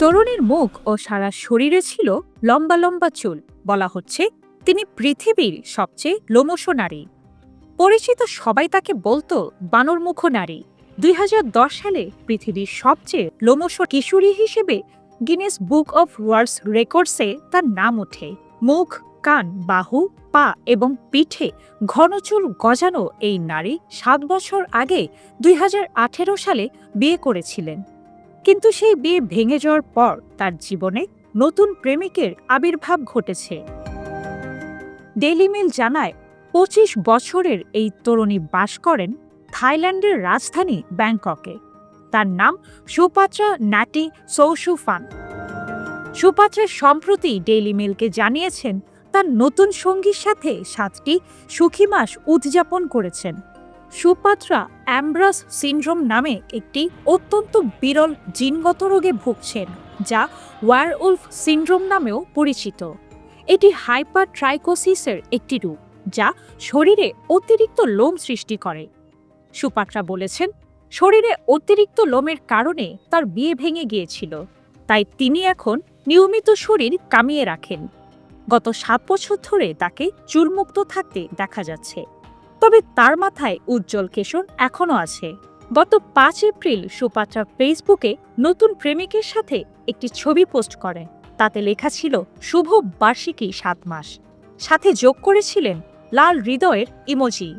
তরুণীর মুখ ও সারা শরীরে ছিল লম্বা লম্বা চুল। বলা হচ্ছে তিনি পৃথিবীর সবচেয়ে লোমশ নারী। পরিচিত সবাই তাকে বলতো বানরমুখ নারী। দুই হাজার দশ সালে পৃথিবীর সবচেয়ে লোমশ কিশোরী হিসেবে গিনেস বুক অফ ওয়ার্ল্ডস রেকর্ডসে তার নাম ওঠে। মুখ, কান, বাহু, পা এবং পিঠে ঘন চুল গজানো এই নারী সাত বছর আগে দুই হাজার আঠেরো সালে বিয়ে করেছিলেন। কিন্তু সেই বিয়ে ভেঙে যাওয়ার পর তার জীবনে নতুন প্রেমিকের আবির্ভাব ঘটেছে। ডেইলি মেল জানায়, পঁচিশ বছরের এই তরুণী বাস করেন থাইল্যান্ডের রাজধানী ব্যাংককে। তার নাম সুপাত্রা ন্যাটি সৌসুফান সুপাত্রা সম্প্রতি ডেইলি মেলকে জানিয়েছেন, তার নতুন সঙ্গীর সাথে সাতটি সুখী মাস উদযাপন করেছেন। সুপাত্রা অ্যাম্ব্রাস সিনড্রোম নামে একটি অত্যন্ত বিরল জিনগত রোগে ভুগছেন, যা ওয়ারউলফ সিনড্রোম নামেও পরিচিত। এটি হাইপার ট্রাইকোসিসের একটি রূপ, যা শরীরে অতিরিক্ত লোম সৃষ্টি করে। সুপাত্রা বলেছেন, শরীরে অতিরিক্ত লোমের কারণে তার বিয়ে ভেঙে গিয়েছিল, তাই তিনি এখন নিয়মিত শরীর কামিয়ে রাখেন। গত সাত বছর ধরে তাকে চুলমুক্ত থাকতে দেখা যাচ্ছে। তবে তার মাথায় উজ্জ্বল কেশর এখনও আছে। গত পাঁচ এপ্রিল সুপাত্রা ফেসবুকে নতুন প্রেমিকের সাথে একটি ছবি পোস্ট করে। তাতে লেখা ছিল, শুভ বার্ষিকী সাত মাস। সাথে যোগ করেছিলেন লাল হৃদয়ের ইমোজি।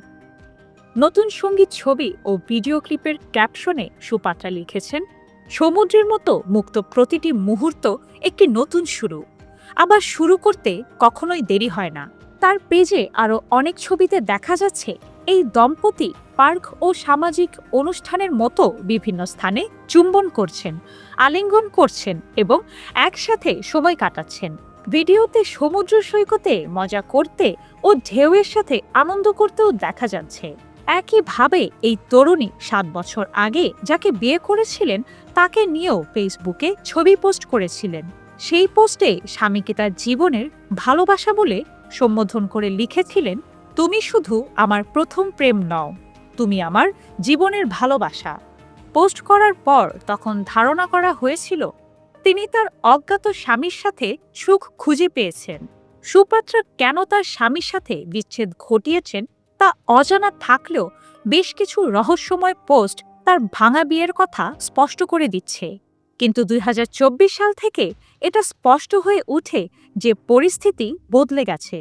নতুন সংগীত ছবি ও ভিডিও ক্লিপের ক্যাপশনে সুপাত্রা লিখেছেন, সমুদ্রের মতো মুক্ত প্রতিটি মুহূর্ত একটি নতুন শুরু। আবার শুরু করতে কখনোই দেরি হয় না। তার পেজে আরও অনেক ছবিতে দেখা যাচ্ছে এই দম্পতি পার্ক ও সামাজিক অনুষ্ঠানের মতো বিভিন্ন স্থানে চুম্বন করছেন, আলিঙ্গন করছেন এবং একসাথে সময় কাটাচ্ছেন। ভিডিওতে সমুদ্র সৈকতে মজা করতে ও ঢেউয়ের সাথে আনন্দ করতেও দেখা যাচ্ছে। একইভাবে এই তরুণী সাত বছর আগে যাকে বিয়ে করেছিলেন তাকে নিয়েও ফেসবুকে ছবি পোস্ট করেছিলেন। সেই পোস্টে স্বামীকে তার জীবনের ভালোবাসা বলে সম্বোধন করে লিখেছিলেন, তুমি শুধু আমার প্রথম প্রেম নও, তুমি আমার জীবনের ভালোবাসা। পোস্ট করার পর তখন ধারণা করা হয়েছিল, তিনি তার অজ্ঞাত স্বামীর সাথে সুখ খুঁজে পেয়েছেন। সুপাত্রা কেন তার স্বামীর সাথে বিচ্ছেদ ঘটিয়েছেন তা অজানা থাকলেও বেশ কিছু রহস্যময় পোস্ট তার ভাঙা বিয়ের কথা স্পষ্ট করে দিচ্ছে। কিন্তু দুই হাজার চব্বিশ সাল থেকে এটা স্পষ্ট হয়ে উঠে যে পরিস্থিতি বদলে গেছে,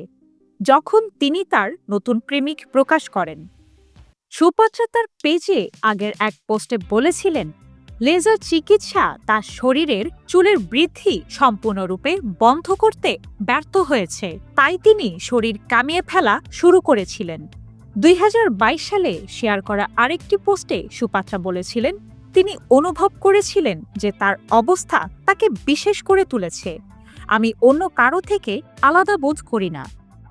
যখন তিনি তার নতুন প্রেমিক প্রকাশ করেন। সুপাত্রা তার পেজে আগের এক পোস্টে বলেছিলেন, লেজার চিকিৎসা তার শরীরের চুলের বৃদ্ধি সম্পূর্ণরূপে বন্ধ করতে ব্যর্থ হয়েছে। তাই তিনি শরীর কামিয়ে ফেলা শুরু করেছিলেন। দুই হাজার বাইশ সালে শেয়ার করা আরেকটি পোস্টে সুপাত্রা বলেছিলেন তিনি অনুভব করেছিলেন যে তার অবস্থা তাকে বিশেষ করে তুলেছে। আমি অন্য কারও থেকে আলাদা বোধ করি না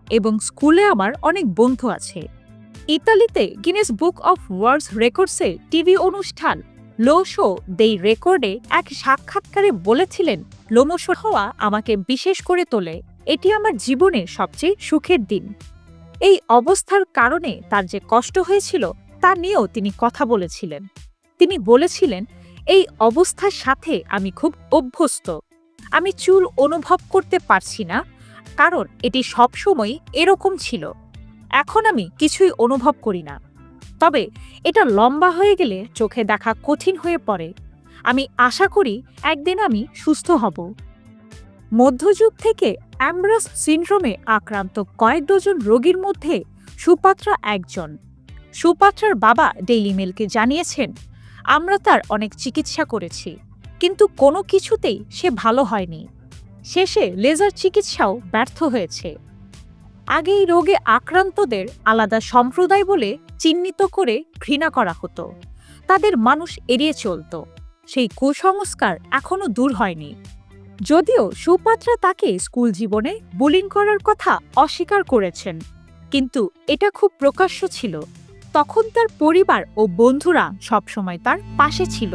এবং স্কুলে আমার অনেক বন্ধু আছে। ইতালিতে গিনেস বুক অফ ওয়ার্ল্ডস রেকর্ডসে টিভি অনুষ্ঠান লো শো দেই রেকর্ডে এক সাক্ষাৎকারে বলেছিলেন লোমশ হওয়া আমাকে বিশেষ করে তোলে। এটি আমার জীবনের সবচেয়ে সুখের দিন। এই অবস্থার কারণে তার যে কষ্ট হয়েছিল তা নিয়েও তিনি কথা বলেছিলেন। তিনি বলেছিলেন, এই অবস্থার সাথে আমি খুব অভ্যস্ত। আমি চুল অনুভব করতে পারছি না, কারণ এটি সবসময় এরকম ছিল। এখন আমি কিছুই অনুভব করি না। তবে এটা লম্বা হয়ে গেলে চোখে দেখা কঠিন হয়ে পড়ে। আমি আশা করি একদিন আমি সুস্থ হব। মধ্যযুগ থেকে অ্যামব্রাস সিনড্রোমে আক্রান্ত কয়েক ডজন রোগীর মধ্যে সুপাত্রা একজন। সুপাত্রার বাবা ডেইলি মেলকে জানিয়েছেন আমরা তার অনেক চিকিৎসা করেছি, কিন্তু কোনো কিছুতেই সে ভালো হয়নি। শেষে লেজার চিকিৎসাও ব্যর্থ হয়েছে। আগে এই রোগে আক্রান্তদের আলাদা সম্প্রদায় বলে চিহ্নিত করে ঘৃণা করা হতো। তাদের মানুষ এড়িয়ে চলত। সেই কুসংস্কার এখনও দূর হয়নি। যদিও সুপাত্রা তাকে স্কুল জীবনে বুলিং করার কথা অস্বীকার করেছেন, কিন্তু এটা খুব প্রকাশ্য ছিল। তখন তার পরিবার ও বন্ধুরা সবসময় তার পাশে ছিল।